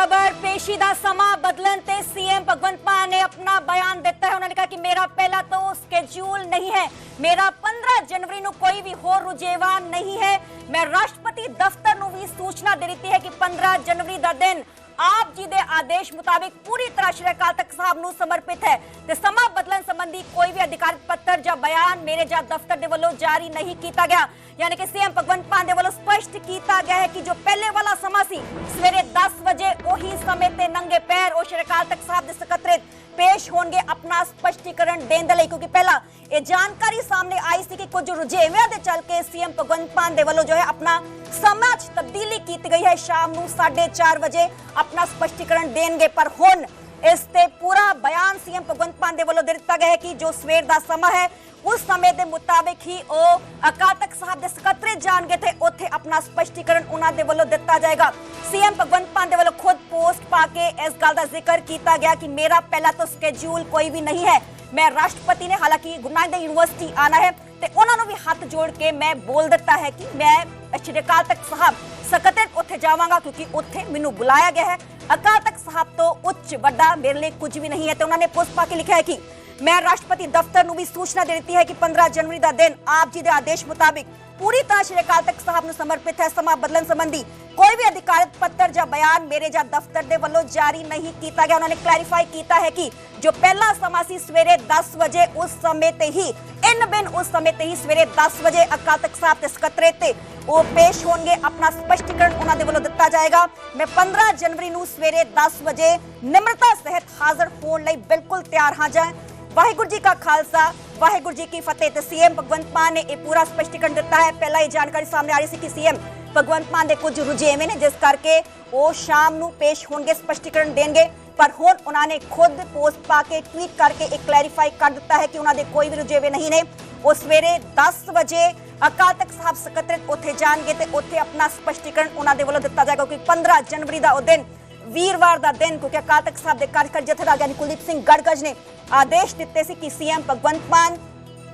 ਖਬਰ, ਪੇਸ਼ੀ ਦਾ ਸਮਾਂ ਬਦਲਣ ਤੇ ਸੀਐਮ ਭਗਵੰਤ ਮਾਨ ਨੇ ਆਪਣਾ ਬਿਆਨ ਦਿੱਤਾ ਹੈ। ਉਹਨਾਂ ਨੇ ਕਿਹਾ ਕਿ ਮੇਰਾ ਪਹਿਲਾ ਤੋਂ ਸਕੇਡਿਊਲ ਨਹੀਂ ਹੈ। ਮੇਰਾ 15 ਜਨਵਰੀ ਨੂੰ ਕੋਈ ਵੀ ਹੋਰ ਰੁਝੇਵਾ ਨਹੀਂ ਹੈ। ਮੈਂ ਰਾਸ਼ਟਰਪਤੀ ਦਫ਼ਤਰ ਨੂੰ ਵੀ ਸੂਚਨਾ ਦੇ ਦਿੱਤੀ ਹੈ ਕਿ 15 ਜਨਵਰੀ ਦਾ ਦਿਨ ਆਪ ਜੀ ਦੇ ਆਦੇਸ਼ ਮੁਤਾਬਿਕ ਪੂਰੀ ਤਰ੍ਹਾਂ ਸ਼੍ਰੀ ਅਕਾਲ ਤਖਤ ਸਾਹਿਬ ਨੂੰ ਸਮਰਪਿਤ ਹੈ ਤੇ ਸਮਾਂ ਬਦਲਣ ਸੰਬੰਧੀ ਕੋਈ ਵੀ ਅਧਿਕਾਰਤ ਪੱਤਰ ਜਾਂ ਬਿਆਨ ਮੇਰੇ ਜਾਂ ਦਫ਼ਤਰ ਦੇ ਵੱਲੋਂ ਜਾਰੀ ਨਹੀਂ ਕੀਤਾ ਗਿਆ। ਯਾਨੀ ਕਿ ਸੀਐਮ ਭਗਵੰਤ ਮਾਨ ਦੇ ਵੱਲੋਂ ਸਪਸ਼ਟ ਕੀਤਾ ਗਿਆ ਹੈ ਕਿ ਜੋ ਪਹਿਲੇ ਵਾਲਾ ਸਮਾਂ ਸੀ, ਸਵੇਰੇ 10 ਵਜੇ ਉਹੀ ਸਮੇਂ ਤੇ ਨੰਗੇ ਪੈਰ ਉਹ ਸ਼੍ਰੀ ਅਕਾਲ ਤਖਤ ਸਾਹਿਬ ਦੇ ਸਕੱਤਰੇਤ ਪੇਸ਼ ਹੋਣਗੇ ਆਪਣਾ ਸਪਸ਼ਟੀਕਰਨ ਦੇਣ ਦੇ ਲਈ। ਕਿਉਂਕਿ ਪਹਿਲਾਂ ਇਹ ਜਾਣਕਾਰੀ ਸਾਹਮਣੇ ਆਈ ਸੀ ਕਿ ਕੁਝ ਰੁਝੇਵਿਆਂ ਦੇ ਚੱਲ ਕੇ ਸੀਐਮ ਭਗਵੰਤ ਮਾਨ ਦੇ ਵੱਲੋਂ ਜੋ ਹੈ ਆਪਣਾ ਸਮਾਂ 'ਚ ਤਬਦੀਲੀ ਕੀਤੀ ਗਈ ਹੈ। ਸ਼ਾਮ ਨੂੰ 4:30 ਵਜੇ ਆਪਣਾ ਸਪਸ਼ਟੀਕਰਨ ਦੇਣਗੇ ਪਰ ਹੁਣ ਇਸ ਤੇ ਪੂਰਾ ਬਿਆਨ ਸੀਐਮ ਭਗਵੰਤ ਮਾਨ ਦੇ ਵੱਲੋਂ ਦੇ ਦਿੱਤਾ ਗਿਆ ਹੈ ਕਿ ਜੋ ਸਵੇਰ ਦਾ ਸਮਾਂ ਹੈ ਉਸ ਸਮੇਂ ਦੇ ਮੁਤਾਬਿਕ ਹੀ ਉਹ ਅਕਾਲ ਤਖਤ ਸਾਹਿਬ ਦੇ ਸਕੱਤਰੇ ਜਾਣਗੇ ਤੇ ਉੱਥੇ ਆਪਣਾ ਸਪਸ਼ਟੀਕਰਨ ਉਹਨਾਂ ਦੇ ਵੱਲੋਂ ਦਿੱਤਾ ਜਾਏਗਾ ਸੀਐਮ ਭਗਵੰਤ ਮਾਨ ਦੇ ਵੱਲੋਂ ਖੁਦ ਪੋਸਟ ਪਾ ਕੇ ਇਸ ਗੱਲ ਦਾ ਜ਼ਿਕਰ ਕੀਤਾ ਗਿਆ ਕਿ ਮੇਰਾ ਪਹਿਲਾ ਤੋਂ ਸਕੇਡਿਊਲ ਕੋਈ ਵੀ ਨਹੀਂ ਹੈ ਮੈਂ ਰਾਸ਼ਟਰਪਤੀ ਨੇ ਹਾਲਾਂਕਿ ਗੁਰੂ ਨਾਨਕ ਦੇਵ ਯੂਨੀਵਰਸਿਟੀ ਆਣਾ ਹੈ ਤੇ ਉਹਨਾਂ ਨੂੰ ਵੀ ਹੱਥ ਜੋੜ ਕੇ ਮੈਂ ਬੋਲ ਦਿੱਤਾ ਹੈ ਕਿ ਮੈਂ ਅਕਾਲ ਤਖਤ ਸਾਹਿਬ ਸਕੱਤਰੇਤ ਉੱਥੇ ਜਾਵਾਂਗਾ ਕਿਉਂਕਿ ਉੱਥੇ ਮੈਨੂੰ ਬੁਲਾਇਆ ਗਿਆ ਹੈ। ਅਕਾਲ ਤਖਤ ਸਾਹਿਬ ਤੋਂ ਉੱਚ ਵੱਡਾ ਮੇਰੇ ਲਈ ਕੁਝ ਵੀ ਨਹੀਂ ਹੈ ਤੇ ਉਹਨਾਂ ਨੇ ਪੋਸਟ ਪਾ ਕੇ ਲਿਖਿਆ ਹੈ ਕਿ ਮੈਂ ਰਾਸ਼ਟਰਪਤੀ ਦਫ਼ਤਰ ਨੂੰ ਵੀ ਸੂਚਨਾ ਦੇ ਦਿੱਤੀ ਹੈ ਕਿ 15 ਜਨਵਰੀ ਦਾ ਦਿਨ ਆਪ ਜੀ ਦੇ ਆਦੇਸ਼ ਮੁਤਾਬਿਕ ਪੂਰੀ ਤਰ੍ਹਾਂ ਸ਼੍ਰੀ ਅਕਾਲ ਤਖਤ ਸਾਹਿਬ ਨੂੰ ਸਮਰਪਿਤ ਹੈ। ਸਮਾਂ ਬਦਲਣ ਸੰਬੰਧੀ ਕੋਈ ਵੀ ਅਧਿਕਾਰਤ ਪੱਤਰ ਜਾਂ ਬਿਆਨ ਮੇਰੇ ਜਾਂ ਦਫ਼ਤਰ ਦੇ ਵੱਲੋਂ ਜਾਰੀ ਨਹੀਂ ਕੀਤਾ ਗਿਆ। ਉਹਨਾਂ ਨੇ ਕਲੈਰੀਫਾਈ ਕੀਤਾ ਹੈ ਕਿ ਜੋ ਪਹਿਲਾ ਸਮਾਂ ਸੀ ਸਵੇਰੇ 10 ਵਜੇ, ਉਸ ਸਮੇਂ ਤੇ ਹੀ ਇਨ ਬਿਨ ਉਸ ਸਮੇਂ ਤੇ ਹੀ ਸਵੇਰੇ 10 ਵਜੇ ਅਕਾਲ ਤਖਤ ਸਾਹਿਬ ਦੇ ਸਕੱਤਰੇਤ ਤੇ ਉਹ ਪੇਸ਼ ਹੋਣਗੇ। ਆਪਣਾ ਸਪਸ਼ਟੀਕਰਨ ਉਹਨਾਂ ਦੇ ਵੱਲੋਂ ਦਿੱਤਾ ਜਾਏਗਾ। ਮੈਂ 15 ਜਨਵਰੀ ਨੂੰ ਸਵੇਰੇ 10 ਵਜੇ ਨਿਮਰਤਾ ਸਹਿਤ ਹਾਜ਼ਰ ਹੋਣ ਲਈ ਬਿਲਕੁਲ ਤਿਆਰ ਹਾਂ ਜਾਂ ਵਾਹਿਗੁਰੂ ਜੀ ਕਾ ਖਾਲਸਾ, ਵਾਹਿਗੁਰੂ ਜੀ ਕੀ ਫਤਿਹ ਤੇ ਸੀਐਮ ਭਗਵੰਤ ਮਾਨ ਨੇ ਇਹ ਪੂਰਾ ਸਪਸ਼ਟੀਕਰਨ ਦਿੱਤਾ ਹੈ। ਪਹਿਲਾਂ ਇਹ ਜਾਣਕਾਰੀ ਸਾਹਮਣੇ ਆ ਰਹੀ ਸੀ ਕਿ ਸੀਐਮ ਭਗਵੰਤ ਮਾਨ ਦੇ ਕੁਝ ਰੁਝੇਵੇਂ ਨੇ, ਜਿਸ ਕਰਕੇ ਉਹ ਸ਼ਾਮ ਨੂੰ ਪੇਸ਼ ਹੋਣਗੇ, ਸਪਸ਼ਟੀਕਰਨ ਦੇਣਗੇ। ਪਰ ਹੁਣ ਉਹਨਾਂ ਨੇ ਖੁਦ ਪੋਸਟ ਪਾ ਕੇ ਟਵੀਟ ਕਰਕੇ ਇਹ ਕਲੈਰੀਫਾਈ ਕਰ ਦਿੱਤਾ ਹੈ ਕਿ ਉਹਨਾਂ ਦੇ ਕੋਈ ਵੀ ਰੁਝੇਵੇਂ ਨਹੀਂ ਨੇ। ਉਹ ਸਵੇਰੇ 10 ਵਜੇ ਅਕਾਲ ਤਖਤ ਸਾਹਿਬ ਸਕੱਤਰੇਤ ਉੱਥੇ ਜਾਣਗੇ ਤੇ ਉੱਥੇ ਆਪਣਾ ਸਪਸ਼ਟੀਕਰਨ ਉਹਨਾਂ ਦੇ ਵੱਲੋਂ ਦਿੱਤਾ ਜਾਏਗਾ, ਕਿਉਂਕਿ 15 ਜਨਵਰੀ ਦਾ ਉਹ ਦਿਨ ਵੀਰਵਾਰ ਦਾ ਦਿਨ, ਕਿਉਂਕਿ ਅਕਾਲ ਤਖਤ ਸਾਹਿਬ ਦੇ ਕਾਰਜਕਰ ਜਥੇਦਾਰ ਗਿਆਨੀ ਕੁਲਦੀਪ ਸਿੰਘ ਗੜਗੜ ਨੇ ਆਦੇਸ਼ ਦਿੱਤੇ ਸੀ ਕਿ ਸੀਐਮ ਭਗਵੰਤ ਮਾਨ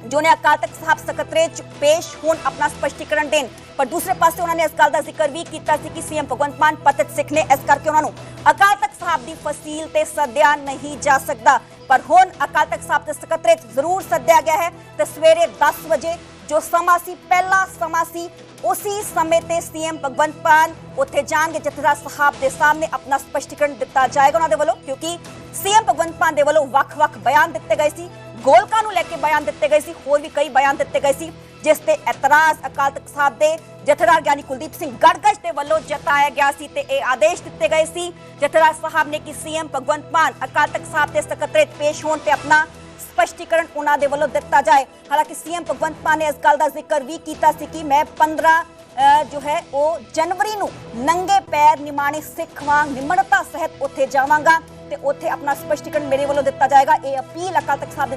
ਜੋ ਨੇ ਅਕਾਲ ਤਖਤ ਸਾਹਿਬ ਸਕੱਤਰੇਤ ਚ ਪੇਸ਼ ਹੋਣ ਆਪਣਾ ਸਪਸ਼ਟੀਕਰਨ ਦੇਣ ਪਰ ਦੂਸਰੇ ਪਾਸੇ ਉਹਨਾਂ ਨੇ ਇਸ ਗੱਲ ਦਾ ਜ਼ਿਕਰ ਵੀ ਕੀਤਾ ਸੀ ਕਿ ਸੀਐਮ ਭਗਵੰਤ ਮਾਨ ਪਤਿਤ ਸਿੱਖ ਨੇ ਇਸ ਕਰਕੇ ਉਹਨਾਂ ਨੂੰ ਅਕਾਲ ਤਖਤ ਸਾਹਿਬ ਦੀ ਫਸੀਲ ਤੇ ਸੱਦਿਆ ਨਹੀਂ ਜਾ ਸਕਦਾ ਪਰ ਹੁਣ ਅਕਾਲ ਤਖਤ ਸਾਹਿਬ ਦੇ ਸਕੱਤਰੇਤ ਜ਼ਰੂਰ ਸੱਦਿਆ ਗਿਆ ਹੈ ਤੇ ਸਵੇਰੇ 10 ਵਜੇ ਜੋ ਸਮਾਂ ਸੀ ਪਹਿਲਾ ਸਮਾਂ ਸੀ ਉਸੇ ਸਮੇਂ ਤੇ ਸੀਐਮ ਭਗਵੰਤ ਮਾਨ ਉੱਥੇ ਜਾਣਗੇ ਜਥੇਦਾਰ ਸਾਹਿਬ ਦੇ ਸਾਹਮਣੇ ਆਪਣਾ ਸਪਸ਼ਟੀਕਰਨ ਦਿੱਤਾ ਜਾਏਗਾ ਉਹਨਾਂ ਦੇ ਵੱਲੋਂ ਕਿਉਂਕਿ ਸੀਐਮ ਭਗਵੰਤ ਮਾਨ ਦੇ ਵੱਲੋਂ ਵੱਖ-ਵੱਖ ਬਿਆਨ ਦਿੱਤੇ ਗਏ ਸੀ ਗੋਲਕਾ ਨੂੰ ਲੈ ਕੇ ਬਿਆਨ ਦਿੱਤੇ ਗਏ ਸੀ ਹੋਰ ਵੀ ਕਈ ਬਿਆਨ ਦਿੱਤੇ ਗਏ ਸੀ ਜਿਸ ਤੇ ਇਤਰਾਜ਼ ਅਕਾਲ ਤਖਤ ਸਾਹਿਬ ਦੇ ਜਥੇਦਾਰ ਗਿਆਨੀ ਕੁਲਦੀਪ ਸਿੰਘ ਗੜਗੜ ਦੇ ਵੱਲੋਂ ਜਤਾਇਆ ਗਿਆ ਸੀ ਤੇ ਇਹ ਆਦੇਸ਼ ਦਿੱਤੇ ਗਏ ਸੀ। ਜਥੇਦਾਰ ਸਾਹਿਬ ਨੇ ਕਿ ਸੀਐਮ ਭਗਵੰਤ ਮਾਨ ਅਕਾਲ ਤਖਤ ਸਾਹਿਬ ਦੇ ਸਕੱਤਰੇਤ ਪੇਸ਼ ਹੋਣ ਤੇ ਆਪਣਾ ਸਪਸ਼ਟੀਕਰਨ ਉਹਨਾਂ ਦੇ ਵੱਲੋਂ ਦਿੱਤਾ ਜਾਏ। ਹਾਲਾਂਕਿ ਸੀਐਮ ਭਗਵੰਤ ਮਾਨ ਨੇ ਇਸ ਗੱਲ ਦਾ ਜ਼ਿਕਰ ਵੀ ਕੀਤਾ ਸੀ ਕਿ ਮੈਂ 15 ਅ, ਜੋ ਹੈ ਉਹ ਜਨਵਰੀ ਨੂੰ ਨੰਗੇ ਪੈਰ ਨਿਮਾਣੇ ਸਿੱਖ ਵਾਂਗ ਨਿਮਰਤਾ ਸਹਿਤ ਉੱਥੇ ਜਾਵਾਂਗਾ। ਤੇ ਉੱਥੇ ਆਪਣਾ ਸਪਸ਼ਟੀਕਰਨ ਮੇਰੇ ਵੱਲੋਂ ਦਿੱਤਾ ਜਾਏਗਾ। ਇਹ ਅਪੀਲ ਅਕਾਲ ਤਖਤ ਸਾਹਿਬ ਦੇ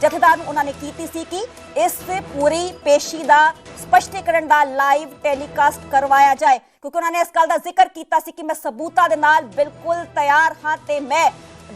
ਜਥੇਦਾਰ ਨੂੰ ਉਹਨਾਂ ਨੇ ਕੀਤੀ ਸੀ ਕਿ ਇਸ ਪੂਰੀ ਪੇਸ਼ੀ ਦਾ ਸਪਸ਼ਟੀਕਰਨ ਦਾ ਲਾਈਵ ਟੈਲੀਕਾਸਟ ਕਰਵਾਇਆ ਜਾਏ। ਕਿਉਂਕਿ ਉਹਨਾਂ ਨੇ ਇਸ ਗੱਲ ਦਾ ਜ਼ਿਕਰ ਕੀਤਾ ਸੀ ਕਿ ਮੈਂ ਸਬੂਤਾਂ ਦੇ ਨਾਲ ਬਿਲਕੁਲ ਤਿਆਰ ਹਾਂ ਤੇ ਮੈਂ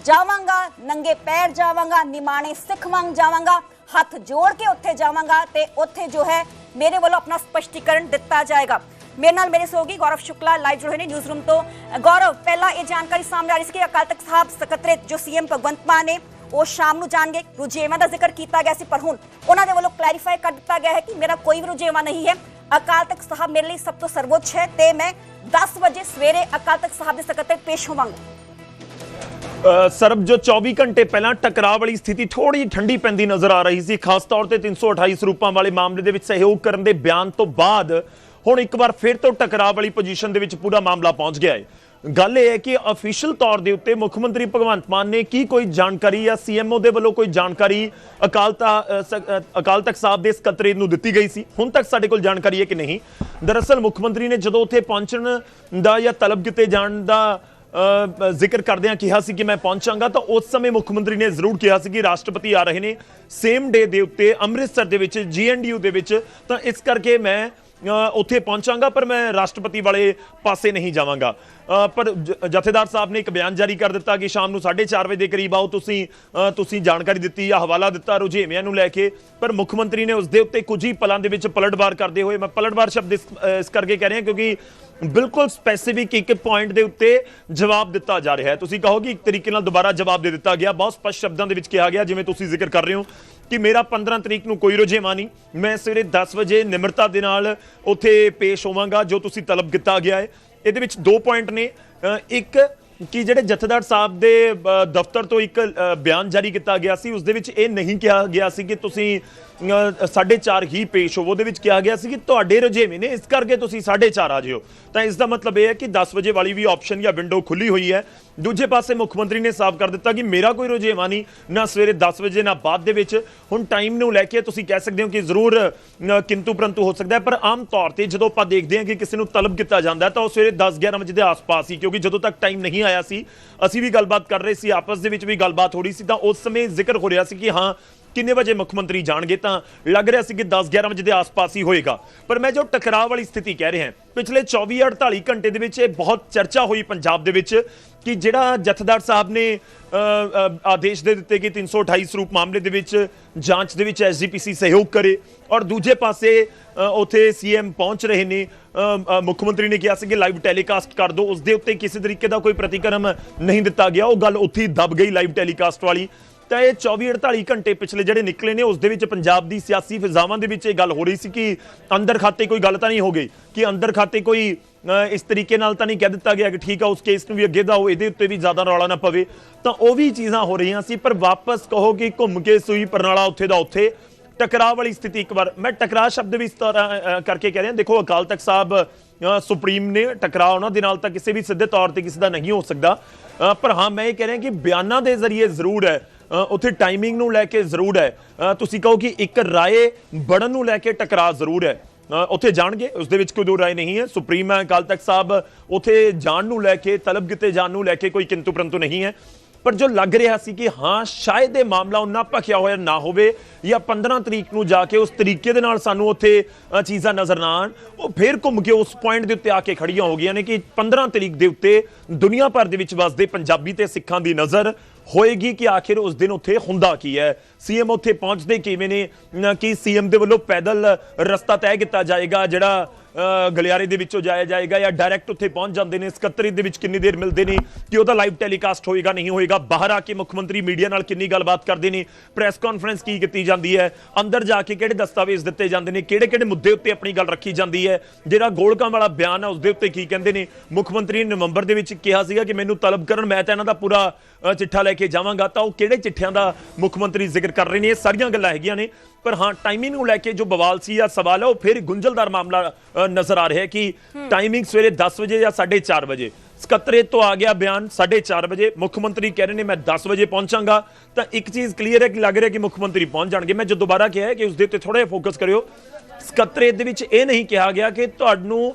ਜਾਵਾਂਗਾ, ਨੰਗੇ ਪੈਰ ਜਾਵਾਂਗਾ, ਨਿਮਾਣੇ ਸਿੱਖ ਵਾਂਗ ਜਾਵਾਂਗਾ, ਹੱਥ ਜੋੜ ਕੇ ਉੱਥੇ ਜਾਵਾਂਗਾ ਤੇ ਉੱਥੇ ਜੋ ਹੈ ਮੇਰੇ ਵੱਲੋਂ ਆਪਣਾ ਸਪਸ਼ਟੀਕਰਨ ਦਿੱਤਾ ਜਾਏਗਾ। ਮੇਰੇ ਨਾਲ ਮੇਰੇ ਸਹਿਯੋਗੀ ਗੌਰਵ ਸ਼ੁਕਲਾ ਲਾਈਵ ਜੁੜੇ ਨੇ ਨਿਊਜ਼ ਰੂਮ ਤੋਂ ਗੌਰਵ, ਪਹਿਲਾਂ ਇਹ ਜਾਣਕਾਰੀ ਸਾਹਮਣੇ ਆ ਰਹੀ ਸੀ ਕਿ ਅਕਾਲ ਤਖਤ ਸਾਹਿਬ ਸਕੱਤਰੇਤ ਜੋ ਸੀਐਮ ਭਗਵੰਤ ਮਾਨ ਨੇ, ਉਹ ਸ਼ਾਮ ਨੂੰ ਜਾਣਗੇ। ਰੁਝੇਵਾਂ ਦਾ ਜ਼ਿਕਰ ਕੀਤਾ ਗਿਆ ਸੀ, ਪਰ ਹੁਣ ਉਹਨਾਂ ਦੇ ਵੱਲੋਂ ਕਲੈਰੀਫਾਈ ਕਰ ਦਿੱਤਾ ਗਿਆ ਹੈ ਕਿ ਮੇਰਾ ਕੋਈ ਵੀ ਰੁਝੇਵਾਂ ਨਹੀਂ ਹੈ। ਅਕਾਲ ਤਖਤ ਸਾਹਿਬ ਮੇਰੇ ਲਈ ਸਭ ਤੋਂ ਸਰਵੋੱਚ ਹੈ ਤੇ ਮੈਂ 10 ਵਜੇ ਸਵੇਰੇ ਅਕਾਲ ਤਖਤ ਸਾਹਿਬ ਦੇ ਸਕੱਤਰੇਤ ਪੇਸ਼ ਹੋਵਾਂਗਾ। ਸਰਬ ਜੋ 24 ਘੰਟੇ ਪਹਿਲਾਂ ਟਕਰਾਅ ਵਾਲੀ ਸਥਿਤੀ ਥੋੜੀ ਠੰਡੀ ਪੈਂਦੀ ਨਜ਼ਰ ਆ ਰਹੀ ਸੀ, ਖਾਸ ਤੌਰ ਤੇ 328 ਸਰੂਪਾਂ ਵਾਲੇ ਮਾਮਲੇ ਦੇ ਵਿੱਚ ਸਹਿਯੋਗ ਕਰਨ ਦੇ ਬਿਆਨ ਤੋਂ ਬਾਅਦ ਹੁਣ ਇੱਕ ਵਾਰ ਫਿਰ ਤੋਂ ਟਕਰਾਅ ਵਾਲੀ ਪੋਜੀਸ਼ਨ ਦੇ ਵਿੱਚ ਪੂਰਾ ਮਾਮਲਾ ਪਹੁੰਚ ਗਿਆ ਹੈ। ਗੱਲ ਇਹ ਹੈ ਕਿ ਅਫੀਸ਼ੀਅਲ ਤੌਰ ਦੇ ਉੱਤੇ ਮੁੱਖ ਮੰਤਰੀ ਭਗਵੰਤ ਮਾਨ ਨੇ ਕੀ ਕੋਈ ਜਾਣਕਾਰੀ ਜਾਂ ਸੀਐਮਓ ਦੇ ਵੱਲੋਂ ਕੋਈ ਜਾਣਕਾਰੀ ਅਕਾਲ ਤਾ- ਅਕਾਲ ਤਖਤ ਸਾਹਿਬ ਦੇ ਸਕੱਤਰੇਤ ਨੂੰ ਦਿੱਤੀ ਗਈ ਸੀ? ਹੁਣ ਤੱਕ ਸਾਡੇ ਕੋਲ ਜਾਣਕਾਰੀ ਹੈ ਕਿ ਨਹੀਂ? ਦਰਅਸਲ ਮੁੱਖ ਮੰਤਰੀ ਨੇ ਜਦੋਂ ਉੱਥੇ ਪਹੁੰਚਣ ਦਾ ਜਾਂ ਤਲਬ ਕੀਤੇ ਜਾਣ ਦਾ ਜ਼ਿਕਰ ਕਰਦਿਆਂ ਕਿਹਾ ਸੀ ਕਿ ਮੈਂ ਪਹੁੰਚਾਂਗਾ, ਤਾਂ ਉਸ ਸਮੇਂ ਮੁੱਖ ਮੰਤਰੀ ਨੇ ਜ਼ਰੂਰ ਕਿਹਾ ਸੀ ਕਿ ਰਾਸ਼ਟਰਪਤੀ ਆ ਰਹੇ ਨੇ ਸੇਮ ਡੇ ਦੇ ਉੱਤੇ ਅੰਮ੍ਰਿਤਸਰ ਦੇ ਵਿੱਚ ਜੀਐਨਡੀਯੂ ਦੇ ਵਿੱਚ। ਤਾਂ ਇਸ ਕਰਕੇ ਮੈਂ ਉੱਥੇ ਪਹੁੰਚਾਂਗਾ, ਪਰ ਮੈਂ ਰਾਸ਼ਟਰਪਤੀ ਵਾਲੇ ਪਾਸੇ ਨਹੀਂ ਜਾਵਾਂਗਾ। ਪਰ ਜਥੇਦਾਰ ਸਾਹਿਬ ਨੇ ਇੱਕ ਬਿਆਨ ਜਾਰੀ ਕਰ ਦਿੱਤਾ ਕਿ ਸ਼ਾਮ ਨੂੰ 4:30 ਵਜੇ ਦੇ ਕਰੀਬ ਆਓ, ਤੁਸੀਂ ਤੁਸੀਂ ਜਾਣਕਾਰੀ ਦਿੱਤੀ, ਜਾਂ ਹਵਾਲਾ ਦਿੱਤਾ, ਰੁਝੇਵਿਆਂ ਨੂੰ ਲੈ ਕੇ। ਪਰ ਮੁੱਖ ਮੰਤਰੀ ਨੇ ਉਸ ਦੇ ਉੱਤੇ ਕੁਝ ਹੀ ਪਲਾਂ ਦੇ ਵਿੱਚ ਪਲਟਵਾਰ ਕਰਦੇ ਹੋਏ, ਮੈਂ ਪਲਟਵਾਰ ਸ਼ਬਦ ਇਸ ਕਰਕੇ ਕਹਿ ਰਿਹਾ ਕਿਉਂਕਿ ਬਿਲਕੁਲ ਸਪੈਸੀਫਿਕ ਇੱਕ ਪੁਆਇੰਟ ਦੇ ਉੱਤੇ ਜਵਾਬ ਦਿੱਤਾ ਜਾ ਰਿਹਾ ਹੈ। ਤੁਸੀਂ ਕਹੋਗੇ ਇੱਕ ਤਰੀਕੇ ਨਾਲ ਦੁਬਾਰਾ ਜਵਾਬ ਦੇ ਦਿੱਤਾ ਗਿਆ। ਬਹੁਤ ਸਪਸ਼ਟ ਸ਼ਬਦਾਂ ਦੇ ਵਿੱਚ ਕਿਹਾ ਗਿਆ, ਜਿਵੇਂ ਤੁਸੀਂ ਜ਼ਿਕਰ ਕਰ ਰਹੇ ਹੋ ਕਿ ਮੇਰਾ 15 ਤਰੀਕ ਨੂੰ ਕੋਈ ਰੁਝੇਵਾਂ ਨਹੀਂ ਮੈਂ ਸਵੇਰੇ 10 ਵਜੇ ਨਿਮਰਤਾ ਦੇ ਨਾਲ ਉੱਥੇ ਪੇਸ਼ ਹੋਵਾਂਗਾ, ਜੋ ਤੁਸੀਂ ਤਲਬ ਕੀਤਾ ਗਿਆ ਹੈ। ਇਹਦੇ ਵਿੱਚ ਦੋ ਪੁਆਇੰਟ ਨੇ। ਇੱਕ ਕਿ ਜਿਹੜੇ ਜਥੇਦਾਰ ਸਾਹਿਬ ਦੇ ਦਫ਼ਤਰ ਤੋਂ ਇੱਕ ਬਿਆਨ ਜਾਰੀ ਕੀਤਾ ਗਿਆ ਸੀ, ਉਸ ਦੇ ਵਿੱਚ ਇਹ ਨਹੀਂ ਕਿਹਾ ਗਿਆ ਸੀ ਕਿ ਤੁਸੀਂ 4:30 ਹੀ ਪੇਸ਼ ਹੋਵੋ। ਉਹਦੇ ਵਿੱਚ ਕਿਹਾ ਗਿਆ ਸੀ ਕਿ ਤੁਹਾਡੇ ਰੁਝੇਵੇਂ ਨੇ, ਇਸ ਕਰਕੇ ਤੁਸੀਂ 4:30 ਆ ਜਿਓ। ਤਾਂ ਇਸ ਦਾ ਮਤਲਬ ਇਹ ਹੈ ਕਿ 10 ਵਜੇ ਵਾਲੀ ਵੀ ਆਪਸ਼ਨ ਜਾਂ ਵਿੰਡੋ ਖੁੱਲੀ ਹੋਈ ਹੈ। ਦੂਜੇ ਪਾਸੇ ਮੁੱਖ ਮੰਤਰੀ ਨੇ ਸਾਫ਼ ਕਰ ਦਿੱਤਾ ਕਿ ਮੇਰਾ ਕੋਈ ਰੁਝੇਵਾ ਨਹੀਂ, ਨਾ ਸਵੇਰੇ 10 ਵਜੇ, ਨਾ ਬਾਅਦ ਦੇ ਵਿੱਚ। ਹੁਣ ਟਾਈਮ ਨੂੰ ਲੈ ਕੇ ਤੁਸੀਂ ਕਹਿ ਸਕਦੇ ਹੋ ਕਿ ਜ਼ਰੂਰ ਕਿੰਤੂ ਪਰੰਤੂ ਹੋ ਸਕਦਾ ਪਰ ਆਮ ਤੌਰ ਤੇ ਜਦੋਂ ਆਪਾਂ ਦੇਖਦੇ ਹਾਂ ਕਿ ਕਿਸੇ ਨੂੰ ਤਲਬ ਕੀਤਾ ਜਾਂਦਾ ਤਾਂ ਉਹ ਸਵੇਰੇ 10 11 ਵਜੇ ਦੇ ਆਸ-ਪਾਸ ਹੀ, ਕਿਉਂਕਿ ਜਦੋਂ ਤੱਕ ਟਾਈਮ ਨਹੀਂ ਆਇਆ ਸੀ, ਅਸੀਂ ਵੀ ਗੱਲਬਾਤ ਕਰ ਰਹੇ ਸੀ, ਆਪਸ ਦੇ ਵਿੱਚ ਵੀ ਗੱਲਬਾਤ ਹੋ ਰਹੀ ਸੀ, ਤਾਂ ਉਸ ਸਮੇਂ ਜ਼ਿਕਰ ਹੋ ਰਿਹਾ ਸੀ ਕਿ ਹਾਂ ਕਿੰਨੇ ਵਜੇ ਮੁੱਖ ਮੰਤਰੀ ਜਾਣਗੇ ਤਾਂ ਲੱਗ ਰਿਹਾ ਸੀ ਕਿ 10 11 ਵਜੇ ਦੇ ਆਸ-ਪਾਸ ਹੀ ਹੋਏਗਾ। ਪਰ ਮੈਂ ਜੋ ਟਕਰਾਅ ਵਾਲੀ ਸਥਿਤੀ ਕਹਿ ਰਿਹਾ ਪਿਛਲੇ 24 48 ਘੰਟੇ ਦੇ ਵਿੱਚ ਇਹ ਬਹੁਤ ਚਰਚਾ ਹੋਈ ਪੰਜਾਬ ਦੇ ਵਿੱਚ ਕਿ ਜਿਹੜਾ ਜਥੇਦਾਰ ਸਾਹਿਬ ਨੇ ਆਦੇਸ਼ ਦੇ ਦਿੱਤੇ ਕਿ 328 ਸਰੂਪ ਮਾਮਲੇ ਦੇ ਵਿੱਚ ਜਾਂਚ ਦੇ ਵਿੱਚ ਐਸਜੀਪੀਸੀ ਸਹਿਯੋਗ ਕਰੇ ਔਰ ਦੂਜੇ ਪਾਸੇ ਅ, ਉਥੇ ਸੀਐਮ ਪਹੁੰਚ ਰਹੇ ਨੇ। ਮੁੱਖ ਮੰਤਰੀ ਨੇ ਕਿਹਾ ਸੀ ਕਿ ਲਾਈਵ ਟੈਲੀਕਾਸਟ ਕਰ ਦਿਓ ਉਸ ਦੇ ਉੱਤੇ ਕਿਸੇ ਤਰੀਕੇ ਦਾ ਕੋਈ ਪ੍ਰਤੀਕਰਮ ਨਹੀਂ ਦਿੱਤਾ ਗਿਆ। ਉਹ ਗੱਲ ਉੱਥੇ ਹੀ ਦਬ ਗਈ ਲਾਈਵ ਟੈਲੀਕਾਸਟ ਵਾਲੀ। ਤਾਂ ਇਹ 24 48 ਘੰਟੇ ਪਿਛਲੇ ਜਿਹੜੇ ਨਿਕਲੇ ਨੇ, ਉਸ ਦੇ ਵਿੱਚ ਪੰਜਾਬ ਦੀ ਸਿਆਸੀ ਫਿਜ਼ਾਵਾਂ ਦੇ ਵਿੱਚ ਇਹ ਗੱਲ ਹੋ ਰਹੀ ਸੀ ਕਿ ਅੰਦਰ ਖਾਤੇ ਕੋਈ ਗੱਲ ਤਾਂ ਨਹੀਂ ਹੋ ਗਈ, ਕਿ ਅੰਦਰ ਖਾਤੇ ਕੋਈ ਇਸ ਤਰੀਕੇ ਨਾਲ ਤਾਂ ਨਹੀਂ ਕਹਿ ਦਿੱਤਾ ਗਿਆ ਕਿ ਠੀਕ ਆ, ਉਸ ਕੇਸ ਨੂੰ ਵੀ ਅੱਗੇ ਦਾ ਹੋ ਇਹਦੇ ਉੱਤੇ ਵੀ ਜ਼ਿਆਦਾ ਰੌਲਾ ਨਾ ਪਵੇ। ਤਾਂ ਉਹ ਵੀ ਚੀਜ਼ਾਂ ਹੋ ਰਹੀਆਂ ਸੀ, ਪਰ ਵਾਪਸ ਕਹੋ ਕਿ ਘੁੰਮ ਕੇ ਸੂਈ ਪਰਨਾਲਾ ਉੱਥੇ ਦਾ ਉੱਥੇ। ਟਕਰਾਅ ਵਾਲੀ ਸਥਿਤੀ ਇੱਕ ਵਾਰ, ਮੈਂ ਟਕਰਾਅ ਸ਼ਬਦ ਵੀ ਇਸ ਤਰ੍ਹਾਂ ਕਰਕੇ ਕਹਿ ਰਿਹਾ, ਦੇਖੋ ਅਕਾਲ ਤਖਤ ਸਾਹਿਬ ਸੁਪਰੀਮ ਨੇ ਟਕਰਾਅ ਉਹਨਾਂ ਦੇ ਨਾਲ ਤਾਂ ਕਿਸੇ ਵੀ ਸਿੱਧੇ ਤੌਰ ਤੇ ਕਿਸੇ ਦਾ ਨਹੀਂ ਹੋ ਸਕਦਾ। ਪਰ ਹਾਂ, ਮੈਂ ਇਹ ਕਹਿ ਰਿਹਾ ਕਿ ਬਿਆਨਾਂ ਦੇ ਜ਼ਰੀਏ ਜ਼ਰੂਰ ਹੈ ਉੱਥੇ ਟਾਈਮਿੰਗ ਨੂੰ ਲੈ ਕੇ ਜ਼ਰੂਰ ਹੈ। ਤੁਸੀਂ ਕਹੋ ਕਿ ਇੱਕ ਰਾਏ ਬੜਨ ਨੂੰ ਲੈ ਕੇ ਟਕਰਾਅ ਜ਼ਰੂਰ ਹੈ। ਉੱਥੇ ਜਾਣਗੇ, ਉਸ ਦੇ ਵਿੱਚ ਕੋਈ ਦੋ ਰਾਏ ਨਹੀਂ ਹੈ। ਸੁਪਰੀਮ ਹੈ ਅਕਾਲ ਤਖਤ ਸਾਹਿਬ, ਉੱਥੇ ਜਾਣ ਨੂੰ ਲੈ ਕੇ, ਤਲਬ ਕੀਤੇ ਜਾਣ ਨੂੰ ਲੈ ਕੇ ਕੋਈ ਕਿੰਤੂ ਪਰੰਤੂ ਨਹੀਂ ਹੈ। ਪਰ ਜੋ ਲੱਗ ਰਿਹਾ ਸੀ ਕਿ ਹਾਂ, ਸ਼ਾਇਦ ਇਹ ਮਾਮਲਾ ਉਹਨਾਂ ਭਖਿਆ ਹੋਇਆ ਨਾ ਹੋਵੇ, ਜਾਂ 15 ਤਰੀਕ ਨੂੰ ਜਾ ਕੇ ਉਸ ਤਰੀਕੇ ਦੇ ਨਾਲ ਸਾਨੂੰ ਉੱਥੇ ਚੀਜ਼ਾਂ ਨਜ਼ਰ ਨਾ ਆਣ ਉਹ ਫੇਰ ਘੁੰਮ ਕੇ ਉਸ ਪੁਆਇੰਟ ਦੇ ਉੱਤੇ ਆ ਕੇ ਖੜੀਆਂ ਹੋ ਗਈਆਂ ਨੇ ਕਿ 15 ਤਰੀਕ ਦੇ ਉੱਤੇ ਦੁਨੀਆ ਭਰ ਦੇ ਵਿੱਚ ਵਸਦੇ ਪੰਜਾਬੀ ਤੇ ਸਿੱਖਾਂ ਦੀ ਨਜ਼ਰ ਹੋਏਗੀ ਕਿ ਆਖਿਰ ਉਸ ਦਿਨ ਉੱਥੇ ਹੁੰਦਾ ਕੀ ਹੈ? ਸੀਐਮ ਉੱਥੇ ਪਹੁੰਚਦੇ ਕਿਵੇਂ ਨੇ? ਅ, ਕਿ ਸੀਐਮ ਦੇ ਵੱਲੋਂ ਪੈਦਲ ਰਸਤਾ ਤੈਅ ਕੀਤਾ ਜਾਏਗਾ ਜਿਹੜਾ ਗਲਿਆਰੇ ਦੇ ਵਿੱਚੋਂ ਜਾਇਆ ਜਾਏਗਾ ਜਾਂ ਡਾਇਰੈਕਟ ਉੱਥੇ ਪਹੁੰਚ ਜਾਂਦੇ ਨੇ? ਸਕੱਤਰੀ ਦੇ ਵਿੱਚ ਕਿੰਨੀ ਦੇਰ ਮਿਲਦੇ ਨੇ? ਕਿ ਉਹਦਾ ਲਾਈਵ ਟੈਲੀਕਾਸਟ ਹੋਏਗਾ ਨਹੀਂ ਹੋਏਗਾ? ਬਾਹਰ ਆ ਕੇ ਮੁੱਖ ਮੰਤਰੀ ਮੀਡੀਆ ਨਾਲ ਕਿੰਨੀ ਗੱਲਬਾਤ ਕਰਦੇ ਨੇ? ਪ੍ਰੈਸ ਕਾਨਫਰੰਸ ਕੀ ਕੀਤੀ ਜਾਂਦੀ ਹੈ? ਅੰਦਰ ਜਾ ਕੇ ਕਿਹੜੇ ਦਸਤਾਵੇਜ਼ ਦਿੱਤੇ ਜਾਂਦੇ ਨੇ? ਕਿਹੜੇ ਕਿਹੜੇ ਮੁੱਦੇ ਉੱਤੇ ਆਪਣੀ ਗੱਲ ਰੱਖੀ ਜਾਂਦੀ ਹੈ? ਜਿਹੜਾ ਗੋਲਕਾਂ ਵਾਲਾ ਬਿਆਨ ਹੈ ਉਸ ਦੇ ਉੱਤੇ ਕੀ ਕਹਿੰਦੇ ਨੇ? ਮੁੱਖ ਮੰਤਰੀ ਨੇ ਨਵੰਬਰ ਦੇ ਵਿੱਚ ਕਿਹਾ ਸੀਗਾ ਕਿ ਮੈਨੂੰ ਤਲਬ ਕਰਨ ਮੈਂ ਤਾਂ ਇਹਨਾਂ ਦਾ ਪੂਰਾ ਚਿੱਠਾ ਲੈ ਕੇ ਜਾਵਾਂਗਾ ਤਾਂ ਉਹ ਕਿਹੜੇ ਚਿੱਠਿਆਂ ਦਾ ਮੁੱਖ ਮੰਤਰੀ ਜ਼ਿਕਰ ਕਰ ਰਹੇ ਨੇ? ਇਹ ਸਾਰੀਆਂ ਗੱਲਾਂ ਹੈਗੀਆਂ ਨੇ। ਪਰ ਹਾਂ ਟਾਈਮਿੰਗ ਨੂੰ ਲੈ ਕੇ ਜੋ ਬਵਾਲ ਸੀ ਜਾਂ ਸਵਾਲ ਹੈ ਉਹ ਫਿਰ ਗੁੰਝਲਦਾਰ ਮਾਮਲਾ ਨਜ਼ਰ ਆ ਰਿਹਾ ਹੈ। ਕਿ ਟਾਈਮਿੰਗ ਸਵੇਰੇ 10 ਵਜੇ ਜਾਂ 4:30 ਵਜੇ। ਸਕੱਤਰੇ ਤੋਂ ਆ ਗਿਆ ਬਿਆਨ 4:30 ਵਜੇ। ਮੁੱਖ ਮੰਤਰੀ ਕਹਿ ਰਹੇ ਨੇ ਮੈਂ 10 ਵਜੇ ਪਹੁੰਚਾਂਗਾ। ਤਾਂ ਇੱਕ ਚੀਜ਼ ਕਲੀਅਰ ਹੈ ਕਿ ਲੱਗ ਰਿਹਾ ਕਿ ਮੁੱਖ ਮੰਤਰੀ ਪਹੁੰਚ ਜਾਣਗੇ। ਮੈਂ ਜੋ ਦੁਬਾਰਾ ਕਿਹਾ ਹੈ ਕਿ ਉਸ ਦੇ ਉੱਤੇ ਥੋੜਾ ਜਿਹਾ ਫੋਕਸ ਕਰਿਓ। ਸਕੱਤਰੇ ਦੇ ਵਿੱਚ ਇਹ ਨਹੀਂ ਕਿਹਾ ਗਿਆ ਕਿ ਤੁਹਾਨੂੰ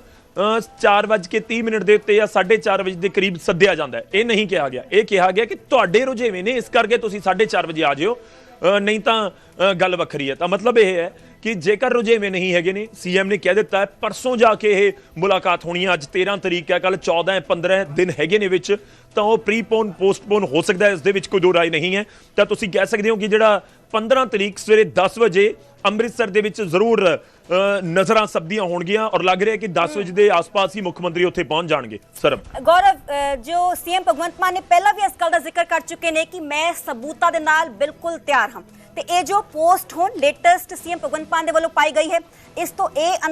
4:30 ਮਿੰਟ ਦੇ ਉੱਤੇ ਜਾਂ 4:30 ਵਜੇ ਦੇ ਕਰੀਬ ਸੱਦਿਆ ਜਾਂਦਾ ਇਹ ਨਹੀਂ ਕਿਹਾ ਗਿਆ। ਇਹ ਕਿਹਾ ਗਿਆ ਕਿ ਤੁਹਾਡੇ ਰੁਝੇਵੇਂ ਨੇ ਇਸ ਕਰਕੇ ਤੁਸੀਂ 4:30 ਵਜੇ ਆ ਜਿਓ। ਅ, ਨਹੀਂ ਤਾਂ ਅ, ਗੱਲ ਵੱਖਰੀ ਹੈ। ਤਾਂ ਮਤਲਬ ਇਹ ਹੈ ਕਿ ਜੇਕਰ ਰੁਝੇਵੇਂ ਨਹੀਂ ਹੈਗੇ ਨੇ ਸੀਐਮ ਨੇ ਕਹਿ ਦਿੱਤਾ ਪਰਸੋਂ ਜਾ ਕੇ ਇਹ ਮੁਲਾਕਾਤ ਹੋਣੀ ਹੈ ਅੱਜ 13 ਤਰੀਕ ਹੈ ਕੱਲ 14 ਹੈ 15 ਦਿਨ ਹੈਗੇ ਨੇ ਵਿੱਚ। ਤਾਂ ਉਹ ਪ੍ਰੀਪੋਨ ਪੋਸਟਪੋਨ ਹੋ ਸਕਦਾ ਹੈ ਇਸ ਦੇ ਵਿੱਚ ਕੋਈ ਦੋ ਰਾਏ ਨਹੀਂ ਹੈ। ਤਾਂ ਤੁਸੀਂ ਕਹਿ ਸਕਦੇ ਹੋ ਕਿ ਜਿਹੜਾ 15 ਤਰੀਕ ਸਵੇਰੇ 10 ਵਜੇ ਅੰਮ੍ਰਿਤਸਰ ਦੇ ਵਿੱਚ ਜ਼ਰੂਰ ਨਜ਼ਰਾਂ ਸਭ ਦੀਆਂ ਹੋਣਗੀਆਂ ਔਰ ਲੱਗ ਰਿਹਾ ਕਿ 10 ਵਜੇ ਦੇ ਆਸ-ਪਾਸ ਹੀ ਮੁੱਖ ਮੰਤਰੀ ਉੱਥੇ ਪਹੁੰਚ ਜਾਣਗੇ। ਸਰਬ। ਗੌਰਵ ਅ, ਜੋ ਸੀਐਮ ਭਗਵੰਤ ਮਾਨ ਨੇ ਪਹਿਲਾਂ ਵੀ ਇਸ ਗੱਲ ਦਾ ਜ਼ਿਕਰ ਕਰ ਚੁੱਕੇ ਨੇ ਕਿ ਮੈਂ ਸਬੂਤਾਂ ਦੇ ਨਾਲ ਬਿਲਕੁਲ ਤਿਆਰ ਹਾਂ। ਤੇ ਇਹ ਜੋ ਪੋਸਟ ਹੁਣ ਲੇਟੈਸਟ ਸੀਐਮ ਭਗਵੰਤ ਮਾਨ ਦੇ ਵੱਲੋਂ ਪਾਈ ਗਈ ਹੈ, ਇਸ ਤੋਂ ਇਹ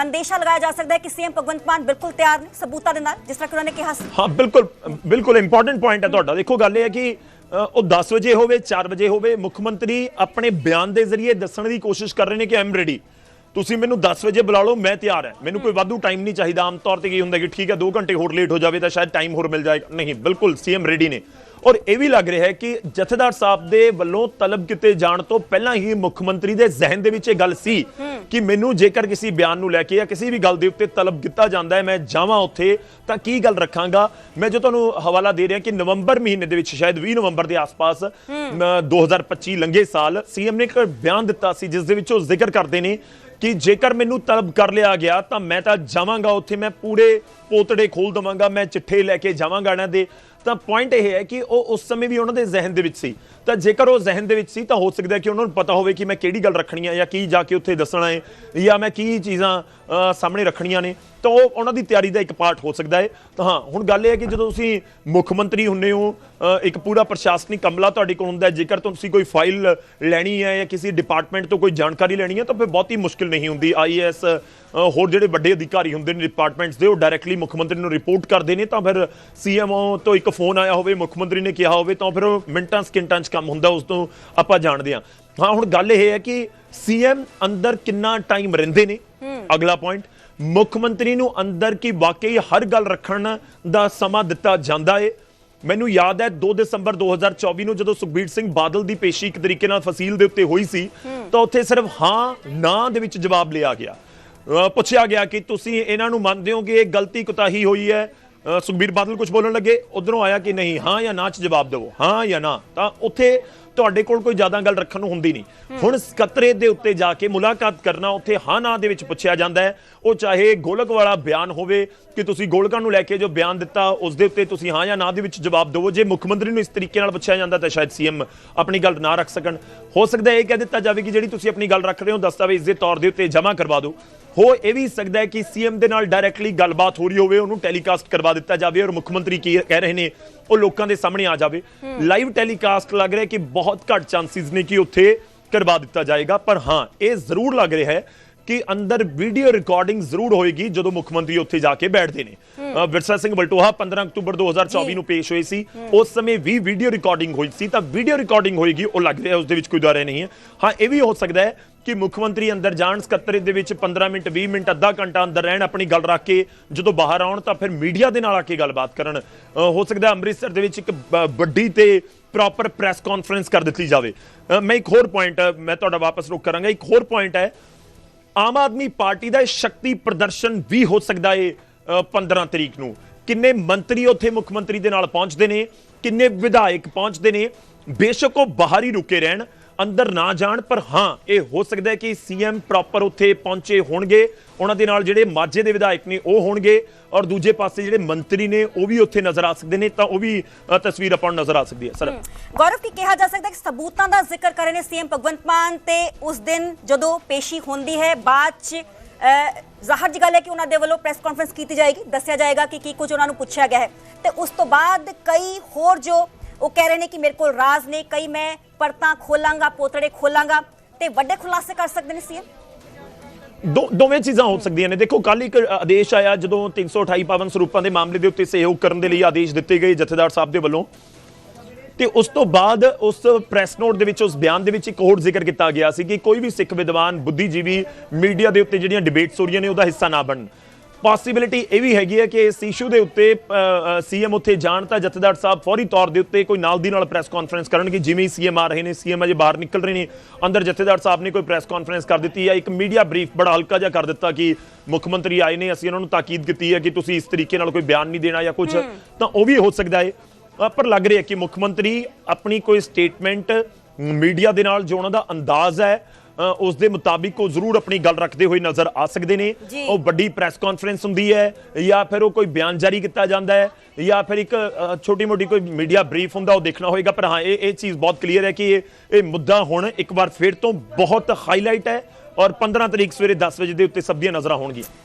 ਅੰਦੇਸ਼ਾ ਲਗਾਇਆ ਜਾ ਸਕਦਾ ਹੈ ਕਿ ਸੀਐਮ ਭਗਵੰਤ ਮਾਨ ਬਿਲਕੁਲ ਤਿਆਰ ਨੇ ਸਬੂਤਾਂ ਦੇ ਨਾਲ, ਜਿਸ ਤਰ੍ਹਾਂ ਕਿ ਉਹਨਾਂ ਨੇ ਕਿਹਾ ਸੀ। ਹਾਂ, ਬਿਲਕੁਲ ਬਿਲਕੁਲ ਇੰਪੋਰਟੈਂਟ ਪੁਆਇੰਟ ਹੈ ਤੁਹਾਡਾ। ਦੇਖੋ, ਗੱਲ ਇਹ ਹੈ ਕਿ ਉਹ 10 ਵਜੇ ਹੋਵੇ 4 ਵਜੇ ਹੋਵੇ, ਮੁੱਖ ਮੰਤਰੀ ਆਪਣੇ ਬਿਆਨ ਦੇ ਜ਼ਰੀਏ ਦੱਸਣ ਦੀ ਕੋਸ਼ਿਸ਼ ਕਰ ਰਹੇ ਨੇ ਕਿ ਆਮ ਰੈਡੀ ਤੁਸੀਂ ਮੈਨੂੰ 10 ਵਜੇ ਬੁਲਾ ਲਓ, ਮੈਂ ਤਿਆਰ ਹਾਂ। ਮੈਨੂੰ ਕੋਈ ਵਾਧੂ ਟਾਈਮ ਨਹੀਂ ਚਾਹੀਦਾ, ਆਮ ਤੌਰ ਤੇ ਕੀ ਹੁੰਦਾ ਕਿ ਠੀਕ ਹੈ 2 ਘੰਟੇ ਹੋਰ ਲੇਟ ਹੋ ਜਾਵੇ ਤਾਂ ਸ਼ਾਇਦ ਟਾਈਮ ਹੋਰ ਮਿਲ ਜਾਏਗਾ। ਨਹੀਂ, ਬਿਲਕੁਲ ਸੀਐਮ ਰੈਡੀ ਨੇ। ਔਰ ਇਹ ਵੀ ਲੱਗ ਰਿਹਾ ਹੈ ਕਿ ਜਥੇਦਾਰ ਸਾਹਿਬ ਦੇ ਵੱਲੋਂ ਤਲਬ ਕੀਤੇ ਜਾਣ ਤੋਂ ਪਹਿਲਾਂ ਹੀ ਮੁੱਖ ਮੰਤਰੀ ਦੇ ਜ਼ਿਹਨ ਦੇ ਵਿੱਚ ਇਹ ਗੱਲ ਸੀ ਕਿ ਮੈਨੂੰ ਜੇਕਰ ਕਿਸੇ ਬਿਆਨ ਨੂੰ ਲੈ ਕੇ ਜਾਂ ਕਿਸੇ ਵੀ ਗੱਲ ਦੇ ਉੱਤੇ ਤਲਬ ਕੀਤਾ ਜਾਂਦਾ ਹੈ ਮੈਂ ਜਾਵਾਂ ਉੱਥੇ ਤਾਂ ਕੀ ਗੱਲ ਰੱਖਾਂਗਾ? ਮੈਂ ਜੋ ਤੁਹਾਨੂੰ ਹਵਾਲਾ ਦੇ ਰਿਹਾ ਕਿ ਨਵੰਬਰ ਮਹੀਨੇ ਦੇ ਵਿੱਚ ਸ਼ਾਇਦ 20 ਨਵੰਬਰ ਦੇ ਆਸ-ਪਾਸ ਅਮ, 2025 ਲੰਘੇ ਸਾਲ ਸੀਐਮ ਨੇ ਇੱਕ ਬਿਆਨ ਦਿੱਤਾ ਸੀ ਜਿਸ ਦੇ ਵਿੱਚ ਉਹ ਜ਼ਿਕਰ ਕਰਦੇ ਨੇ ਕਿ ਜੇਕਰ ਮੈਨੂੰ ਤਲਬ ਕਰ ਲਿਆ ਗਿਆ ਤਾਂ ਮੈਂ ਤਾਂ ਜਾਵਾਂਗਾ ਉੱਥੇ ਮੈਂ ਪੂਰੇ ਪੋਤੜੇ ਖੋਲ ਦਵਾਂਗਾ ਮੈਂ ਚਿੱਠੇ ਲੈ ਕੇ ਜਾਵਾਂਗਾ ਇਹਨਾਂ ਦੇ। ਤਾਂ ਪੁਆਇੰਟ ਇਹ ਹੈ ਕਿ ਉਹ ਉਸ ਸਮੇਂ ਵੀ ਉਹਨਾਂ ਦੇ ਜ਼ਿਹਨ ਦੇ ਵਿੱਚ ਸੀ। ਤਾਂ ਜੇਕਰ ਉਹ ਜ਼ਿਹਨ ਦੇ ਵਿੱਚ ਸੀ, ਤਾਂ ਹੋ ਸਕਦਾ ਕਿ ਉਹਨਾਂ ਨੂੰ ਪਤਾ ਹੋਵੇ ਕਿ ਮੈਂ ਕਿਹੜੀ ਗੱਲ ਰੱਖਣੀ ਹੈ ਜਾਂ ਕੀ ਜਾ ਕੇ ਉੱਥੇ ਦੱਸਣਾ ਹੈ, ਜਾਂ ਮੈਂ ਕੀ ਚੀਜ਼ਾਂ ਸਾਹਮਣੇ ਰੱਖਣੀਆਂ ਨੇ। ਤਾਂ ਉਹ ਉਹਨਾਂ ਦੀ ਤਿਆਰੀ ਦਾ ਇੱਕ ਪਾਰਟ ਹੋ ਸਕਦਾ ਹੈ। ਤਾਂ ਹਾਂ, ਹੁਣ ਗੱਲ ਇਹ ਹੈ ਕਿ ਜਦੋਂ ਤੁਸੀਂ ਮੁੱਖ ਮੰਤਰੀ ਹੁੰਨੇ ਹੋ ਇੱਕ ਪੂਰਾ ਪ੍ਰਸ਼ਾਸਨਿਕ ਅਮਲਾ ਤੁਹਾਡੇ ਕੋਲ ਹੁੰਦਾ ਹੈ। ਜੇਕਰ ਤੁਸੀਂ ਕੋਈ ਫਾਈਲ ਲੈਣੀ ਹੈ ਜਾਂ ਕਿਸੇ ਡਿਪਾਰਟਮੈਂਟ ਤੋਂ ਕੋਈ ਜਾਣਕਾਰੀ ਲੈਣੀ ਹੈ, ਤਾਂ ਫਿਰ ਬਹੁਤ ਹੀ ਮੁਸ਼ਕਿਲ ਨਹੀਂ ਹੁੰਦੀ। ਆਈਐਸ ਹੋਰ ਜਿਹੜੇ ਵੱਡੇ ਅਧਿਕਾਰੀ ਹੁੰਦੇ ਨੇ ਡਿਪਾਰਟਮੈਂਟਸ ਦੇ, ਉਹ ਡਾਇਰੈਕਟਲੀ ਮੁੱਖ ਮੰਤਰੀ ਨੂੰ ਰਿਪੋਰਟ ਕਰਦੇ ਨੇ, ਤਾਂ ਫਿਰ ਸੀਐਮਓ ਤੋਂ ਇੱਕ ਫੋਨ ਆਇਆ ਹੋਵੇ ਮੁੱਖ ਮੰਤਰੀ ਨੇ ਕਿਹਾ ਹੋਵੇ ਤਾਂ ਫਿਰ ਮਿੰਟਾਂ ਸਕਿੰਟਾਂ 'ਚ ਕੰਮ ਹੁੰਦਾ ਉਸ ਤੋਂ ਆਪਾਂ ਜਾਣਦੇ ਹਾਂ। ਹਾਂ ਹੁਣ ਗੱਲ ਇਹ ਹੈ ਕਿ ਸੀਐਮ ਅੰਦਰ ਕਿੰਨਾ ਟਾਈਮ ਰਹਿੰਦੇ ਨੇ? ਅਗਲਾ ਪੁਆਇੰਟ ਮੁੱਖ ਮੰਤਰੀ ਨੂੰ ਅੰਦਰ ਕੀ ਵਾਕਈ ਹਰ ਗੱਲ ਰੱਖਣ ਦਾ ਸਮਾਂ ਦਿੱਤਾ ਜਾਂਦਾ ਏ? ਮੈਨੂੰ ਯਾਦ ਹੈ 2 ਦਸੰਬਰ 2024 ਨੂੰ ਜਦੋਂ ਸੁਖਬੀਰ ਸਿੰਘ ਬਾਦਲ ਦੀ ਪੇਸ਼ੀ ਇੱਕ ਤਰੀਕੇ ਨਾਲ ਫਸੀਲ ਦੇ ਉੱਤੇ ਹੋਈ ਸੀ ਤਾਂ ਉੱਥੇ ਸਿਰਫ ਹਾਂ ਨਾ ਦੇ ਵਿੱਚ ਜਵਾਬ ਲਿਆ ਗਿਆ। ਪੁੱਛਿਆ ਗਿਆ ਕਿ ਤੁਸੀਂ ਇਹਨਾਂ ਨੂੰ ਮੰਨਦੇ ਹੋ ਕਿ ਇਹ ਗਲਤੀ ਕੁਤਾਹੀ ਹੋਈ ਹੈ? ਸੁਖਬੀਰ ਬਾਦਲ ਕੁਝ ਬੋਲਣ ਲੱਗੇ ਉਧਰੋਂ ਆਇਆ ਕਿ ਨਹੀਂ ਹਾਂ ਜਾਂ ਨਾ ਚ ਜਵਾਬ ਦਿਵੋ ਹਾਂ ਜਾਂ ਨਾ। ਤਾਂ ਉੱਥੇ ਤੁਹਾਡੇ ਕੋਲ ਕੋਈ ਜ਼ਿਆਦਾ ਗੱਲ ਰੱਖਣ ਨੂੰ ਹੁੰਦੀ ਨਹੀਂ। ਹੁਣ ਸਕੱਤਰੇ ਦੇ ਉੱਤੇ ਜਾ ਕੇ ਮੁਲਾਕਾਤ ਕਰਨਾ ਉੱਥੇ ਹਾਂ ਨਾ ਦੇ ਵਿੱਚ ਪੁੱਛਿਆ ਜਾਂਦਾ ਹੈ। ਉਹ ਚਾਹੇ ਗੋਲਕ ਵਾਲਾ ਬਿਆਨ ਹੋਵੇ ਕਿ ਤੁਸੀਂ ਗੋਲਕਾਂ ਨੂੰ ਲੈ ਕੇ ਜੋ ਬਿਆਨ ਦਿੱਤਾ ਉਸ ਦੇ ਉੱਤੇ ਤੁਸੀਂ ਹਾਂ ਜਾਂ ਨਾ ਦੇ ਵਿੱਚ ਜਵਾਬ ਦਿਵੋ। ਜੇ ਮੁੱਖ ਮੰਤਰੀ ਨੂੰ ਇਸ ਤਰੀਕੇ ਨਾਲ ਪੁੱਛਿਆ ਜਾਂਦਾ ਤਾਂ ਸ਼ਾਇਦ ਸੀਐਮ ਆਪਣੀ ਗੱਲ ਨਾ ਰੱਖ ਸਕਣ। ਹੋ ਸਕਦਾ ਇਹ ਕਹਿ ਦਿੱਤਾ ਜਾਵੇ ਕਿ ਜਿਹੜੀ ਤੁਸੀਂ ਆਪਣੀ ਗੱਲ ਰੱਖ ਰਹੇ ਹੋ ਦਸਤਾਵੇਜ਼ ਦੇ ਤੌਰ ਦੇ ਉੱਤੇ ਜਮ੍ਹਾਂ ਕਰਵਾ ਦਿਓ। ਹੋ ਇਹ ਵੀ ਸਕਦਾ ਹੈ ਕਿ ਸੀਐਮ ਦੇ ਨਾਲ ਡਾਇਰੈਕਟਲੀ ਗੱਲਬਾਤ ਹੋ ਰਹੀ ਹੋਵੇ ਉਹਨੂੰ ਟੈਲੀਕਾਸਟ ਕਰਵਾ ਦਿੱਤਾ ਜਾਵੇ ਔਰ ਮੁੱਖ ਮੰਤਰੀ ਕੀ ਕਹਿ ਰਹੇ ਨੇ ਉਹ ਲੋਕਾਂ ਦੇ ਸਾਹਮਣੇ ਆ ਜਾਵੇ। ਲਾਈਵ ਟੈਲੀਕਾਸਟ ਲੱਗ ਰਿਹਾ ਕਿ ਬਹੁਤ ਘੱਟ ਚਾਂਸਿਸ ਨੇ ਕਿ ਉੱਥੇ ਕਰਵਾ ਦਿੱਤਾ ਜਾਏਗਾ ਪਰ ਹਾਂ ਇਹ ਜ਼ਰੂਰ ਲੱਗ ਰਿਹਾ ਹੈ ਕਿ ਅੰਦਰ ਵੀਡੀਓ ਰਿਕਾਰਡਿੰਗ ਜ਼ਰੂਰ ਹੋਏਗੀ ਜਦੋਂ ਮੁੱਖ ਮੰਤਰੀ ਉੱਥੇ ਜਾ ਕੇ ਬੈਠਦੇ ਨੇ। ਵਿਰਸਾ ਸਿੰਘ ਵਲਟੋਹਾ 15 ਅਕਤੂਬਰ 2024 ਨੂੰ ਪੇਸ਼ ਹੋਏ ਸੀ। ਉਸ ਸਮੇਂ ਵੀ ਵੀਡੀਓ ਰਿਕਾਰਡਿੰਗ ਹੋਈ ਸੀ ਤਾਂ ਵੀਡੀਓ ਰਿਕਾਰਡਿੰਗ ਹੋਏਗੀ ਉਹ ਲੱਗ ਰਿਹਾ ਉਸ ਦੇ ਵਿੱਚ ਕੋਈ ਦਾਰੇ ਨਹੀਂ ਹੈ। ਹਾਂ ਇਹ ਵੀ ਹੋ ਸਕਦਾ ਹੈ ਕਿ ਮੁੱਖ ਮੰਤਰੀ ਅੰਦਰ ਜਾਣ ਸਕੱਤਰੇ ਦੇ ਵਿੱਚ 15 ਮਿੰਟ 20 ਮਿੰਟ ਅੱਧਾ ਘੰਟਾ ਅੰਦਰ ਰਹਿਣ ਆਪਣੀ ਗੱਲ ਰੱਖ ਕੇ ਜਦੋਂ ਬਾਹਰ ਆਉਣ ਤਾਂ ਫਿਰ ਮੀਡੀਆ ਦੇ ਨਾਲ ਆ ਕੇ ਗੱਲਬਾਤ ਕਰਨ। ਹੋ ਸਕਦਾ ਅੰਮ੍ਰਿਤਸਰ ਦੇ ਵਿੱਚ ਇੱਕ ਵੱਡੀ ਤੇ ਪ੍ਰੋਪਰ ਪ੍ਰੈਸ ਕਾਨਫਰੰਸ ਕਰ ਦਿੱਤੀ ਜਾਵੇ। ਮੈਂ ਇੱਕ ਹੋਰ ਪੁਆਇੰਟ ਮੈਂ ਤੁਹਾਡਾ ਵਾਪਸ ਰੁਕ ਕਰਾਂਗਾ। ਇੱਕ ਹੋਰ ਪੁਆਇੰਟ ਹੈ ਆਮ ਆਦਮੀ ਪਾਰਟੀ ਦਾ ਇਹ ਸ਼ਕਤੀ ਪ੍ਰਦਰਸ਼ਨ ਵੀ ਹੋ ਸਕਦਾ ਏ ਅ, 15 ਤਰੀਕ ਨੂੰ। ਕਿੰਨੇ ਮੰਤਰੀ ਉੱਥੇ ਮੁੱਖ ਮੰਤਰੀ ਦੇ ਨਾਲ ਪਹੁੰਚਦੇ ਨੇ ਕਿੰਨੇ ਵਿਧਾਇਕ ਪਹੁੰਚਦੇ ਨੇ ਬੇਸ਼ੱਕ ਉਹ ਬਾਹਰ ਹੀ ਰੁਕੇ ਰਹਿਣ। ਅੰਦਰ ਨਾ ਜਾਣ ਪਰ ਹਾਂ ਇਹ ਹੋ ਸਕਦਾ ਹੈ ਕਿ ਸੀਐਮ ਪ੍ਰੋਪਰ ਉੱਥੇ ਪਹੁੰਚੇ ਹੋਣਗੇ। ਉਹਨਾਂ ਦੇ ਨਾਲ ਜਿਹੜੇ ਮਾਝੇ ਦੇ ਵਿਧਾਇਕ ਨੇ ਉਹ ਹੋਣਗੇ। ਔਰ ਦੂਜੇ ਪਾਸੇ ਜਿਹੜੇ ਮੰਤਰੀ ਨੇ ਉਹ ਵੀ ਉੱਥੇ ਨਜ਼ਰ ਆ ਸਕਦੇ ਨੇ ਤਾਂ ਉਹ ਵੀ ਤਸਵੀਰ ਆਪਾਂ ਨੂੰ ਨਜ਼ਰ ਆ ਸਕਦੀ ਹੈ। ਸਰ। ਗੌਰਵ ਕੀ ਕਿਹਾ ਜਾ ਸਕਦਾ ਕਿ ਸਬੂਤਾਂ ਦਾ ਜ਼ਿਕਰ ਕਰੇ ਨੇ ਸੀਐਮ ਭਗਵੰਤ ਮਾਨ ਤੇ ਉਸ ਦਿਨ ਜਦੋਂ ਪੇਸ਼ੀ ਹੁੰਦੀ ਹੈ ਬਾਅਦ ਚ ਅਹ, ਜ਼ਾਹਰ ਜੀ ਗੱਲ ਹੈ ਕਿ ਉਹਨਾਂ ਦੇ ਵੱਲੋਂ ਪ੍ਰੈਸ ਕਾਨਫਰੰਸ ਕੀਤੀ ਜਾਏਗੀ। ਦੱਸਿਆ ਜਾਏਗਾ ਕਿ ਕੀ ਕੁਝ ਉਹਨਾਂ ਨੂੰ ਪੁੱਛਿਆ ਗਿਆ ਹੈ। ਤੇ ਉਸ ਤੋਂ ਬਾਅਦ ਕਈ ਹੋਰ ਜੋ ਉਹ ਕਹਿ ਰਹੇ ਨੇ ਕਿ ਮੇਰੇ ਕੋਲ ਰਾਜ਼ ਨੇ, ਕਈ ਮੈਂ ਪਰਤਾਂ ਖੋਲਾਂਗਾ, ਪੋਤੜੇ ਖੋਲਾਂਗਾ ਤੇ ਵੱਡੇ ਖੁਲਾਸੇ ਕਰ ਸਕਦੇ ਨੇ ਸੀਐਮ ਦੋ, ਦੋਵੇਂ ਚੀਜ਼ਾਂ ਹੋ ਸਕਦੀਆਂ ਨੇ। ਦੇਖੋ ਕੱਲ ਇੱਕ ਆਦੇਸ਼ ਆਇਆ ਜਦੋਂ 328 ਪਾਵਨ ਸਰੂਪਾਂ ਦੇ ਮਾਮਲੇ ਦੇ ਉੱਤੇ ਸਹਿਯੋਗ ਕਰਨ ਦੇ ਲਈ ਆਦੇਸ਼ ਦਿੱਤੇ ਗਏ ਜਥੇਦਾਰ ਸਾਹਿਬ ਦੇ ਵੱਲੋਂ। ਤੇ ਉਸ ਤੋਂ ਬਾਅਦ ਉਸ ਪ੍ਰੈਸ ਨੋਟ ਦੇ ਵਿੱਚ, ਉਸ ਬਿਆਨ ਦੇ ਵਿੱਚ ਇੱਕ ਹੋਰ ਜ਼ਿਕਰ ਕੀਤਾ ਗਿਆ ਸੀ ਕਿ ਕੋਈ ਵੀ ਸਿੱਖ ਵਿਦਵਾਨ, ਬੁੱਧੀਜੀਵੀ ਮੀਡੀਆ ਦੇ ਉੱਤੇ ਜਿਹੜੀਆਂ ਡਿਬੇਟਸ ਹੋ ਰਹੀਆਂ ਨੇ, ਉਹਦਾ ਹਿੱਸਾ ਨਾ ਬਣਨ। ਪੋਸਿਬਿਲਿਟੀ ਇਹ ਵੀ ਹੈਗੀ ਹੈ ਕਿ ਇਸ ਇਸ਼ੂ ਦੇ ਉੱਤੇ ਸੀਐਮ ਉੱਥੇ ਜਾਣ ਤਾਂ ਜਥੇਦਾਰ ਸਾਹਿਬ ਫੌਰੀ ਤੌਰ ਦੇ ਉੱਤੇ ਕੋਈ ਨਾਲ ਦੀ ਨਾਲ ਪ੍ਰੈਸ ਕਾਨਫਰੰਸ ਕਰਨਗੇ ਜਿਵੇਂ ਸੀਐਮ ਆ ਰਹੇ ਨੇ ਸੀਐਮ ਅਜੇ ਬਾਹਰ ਨਿਕਲ ਰਹੇ ਨੇ ਅੰਦਰ ਜਥੇਦਾਰ ਸਾਹਿਬ ਨੇ ਕੋਈ ਪ੍ਰੈਸ ਕਾਨਫਰੰਸ ਕਰ ਦਿੱਤੀ ਹੈ ਇੱਕ ਮੀਡੀਆ ਬਰੀਫ ਬੜਾ ਹਲਕਾ ਜਿਹਾ ਕਰ ਦਿੱਤਾ ਕਿ ਮੁੱਖ ਮੰਤਰੀ ਆਏ ਨੇ ਅਸੀਂ ਉਹਨਾਂ ਨੂੰ ਤਾਕੀਦ ਕੀਤੀ ਹੈ ਕਿ ਤੁਸੀਂ ਇਸ ਤਰੀਕੇ ਨਾਲ ਕੋਈ ਬਿਆਨ ਨਹੀਂ ਦੇਣਾ ਜਾਂ ਕੁਝ ਤਾਂ ਉਹ ਵੀ ਹੋ ਸਕਦਾ ਹੈ। ਪਰ ਲੱਗ ਰਿਹਾ ਕਿ ਮੁੱਖ ਮੰਤਰੀ ਆਪਣੀ ਕੋਈ ਸਟੇਟਮੈਂਟ ਮੀਡੀਆ ਦੇ ਨਾਲ ਜੋ ਉਹਨਾਂ ਦਾ ਅੰਦਾਜ਼ ਹੈ। ਉਸ ਦੇ ਮੁਤਾਬਿਕ ਉਹ ਜ਼ਰੂਰ ਆਪਣੀ ਗੱਲ ਰੱਖਦੇ ਹੋਏ ਨਜ਼ਰ ਆ ਸਕਦੇ ਨੇ। ਉਹ ਵੱਡੀ ਪ੍ਰੈਸ ਕਾਨਫਰੰਸ ਹੁੰਦੀ ਹੈ ਜਾਂ ਫਿਰ ਉਹ ਕੋਈ ਬਿਆਨ ਜਾਰੀ ਕੀਤਾ ਜਾਂਦਾ ਹੈ ਜਾਂ ਫਿਰ ਇੱਕ ਛੋਟੀ ਮੋਟੀ ਕੋਈ ਮੀਡੀਆ ਬਰੀਫ ਹੁੰਦਾ ਉਹ ਦੇਖਣਾ ਹੋਏਗਾ। ਪਰ ਹਾਂ ਇਹ ਇਹ ਚੀਜ਼ ਬਹੁਤ ਕਲੀਅਰ ਹੈ ਕਿ ਇਹ ਇਹ ਮੁੱਦਾ ਹੁਣ ਇੱਕ ਵਾਰ ਫਿਰ ਤੋਂ ਬਹੁਤ ਹਾਈਲਾਈਟ ਹੈ ਔਰ 15 ਤਰੀਕ ਸਵੇਰੇ 10 ਵਜੇ ਦੇ ਉੱਤੇ ਸਭ ਦੀਆਂ ਨਜ਼ਰਾਂ ਹੋਣਗੀਆਂ।